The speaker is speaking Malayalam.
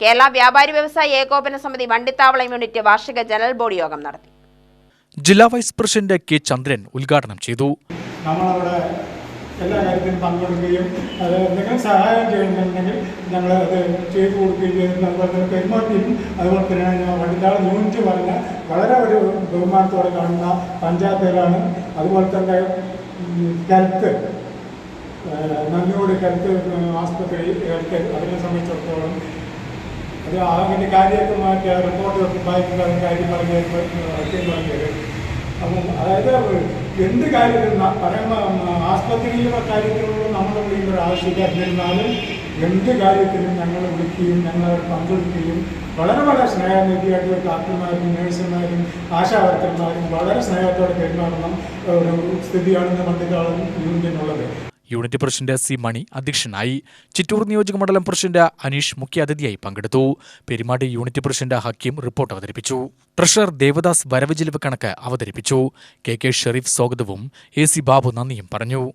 കേരള വ്യാപാരി വ്യവസായ ഏകോപന സമിതി വണ്ടിത്താവളം യൂണിറ്റ് വാർഷിക ജനറൽ ബോഡി യോഗം നടത്തി. ജില്ലാ വൈസ് പ്രസിഡന്റ് കെ ചന്ദ്രൻ ഉദ്ഘാടനം ചെയ്തു. നമ്മളവിടെ എല്ലാ കാര്യത്തിലും പങ്കെടുക്കുകയും അത് എന്തെങ്കിലും സഹായം ചെയ്യുന്നുണ്ടെങ്കിൽ ഞങ്ങൾ അത് ചെയ്തു കൊടുക്കുകയും ചെയ്യുന്നു. അതുപോലെ തന്നെ പെരുമാറ്റിയും അതുപോലെ തന്നെ ഞാൻ വണ്ടിത്താളം യൂണിറ്റ് പറഞ്ഞ വളരെ ഒരു ബഹുമാനത്തോടെ കാണുന്ന പഞ്ചായത്തുകളാണ് അതുപോലെ തന്നെ ഉം, ഹെൽത്ത് ഏഹ്, നന്ദിയോട് ഹെൽത്ത് ആസ്പത്രി ഹെൽത്ത് അതിനെ സംബന്ധിച്ചിടത്തോളം അത് അതിന്റെ ആ റിപ്പോർട്ട് അതിന്റെ കാര്യം പറഞ്ഞു അപ്പം അതായത് എന്ത് കാര്യത്തിലും ആസ്പത്രിയിലുള്ള കാര്യത്തിലുള്ള നമ്മൾ വിളിക്കുന്ന ആവശ്യമില്ലാതിരുന്നാലും എന്ത് കാര്യത്തിലും ഞങ്ങൾ വിളിക്കുകയും ഞങ്ങൾ പങ്കെടുക്കുകയും വളരെ വളരെ സ്നേഹനിധിയായിട്ട് ഡോക്ടർമാരും നേഴ്സുമാരും ആശാവർക്കർമാരും വളരെ സ്നേഹത്തോടെ പെരുമാറുന്ന ഒരു സ്ഥിതിയാണ് ഇന്ന് പണ്ടിതാളും യൂണിയനുള്ളത് യൂണിറ്റ് പ്രസിഡന്റ് സി മണി അധ്യക്ഷനായി ചിറ്റൂർ നിയോജക മണ്ഡലം പ്രസിഡന്റ് അനീഷ് മുഖ്യാതിഥിയായി പങ്കെടുത്തു. Perumatty unit president Hakkim report അവതരിപ്പിച്ചു. ട്രഷറർ ദേവദാസ് വരവ് ചെലവ് കണക്ക് അവതരിപ്പിച്ചു. കെ കെ ഷെറീഫ് സ്വാഗതവും എ സി ബാബു നന്ദിയും പറഞ്ഞു.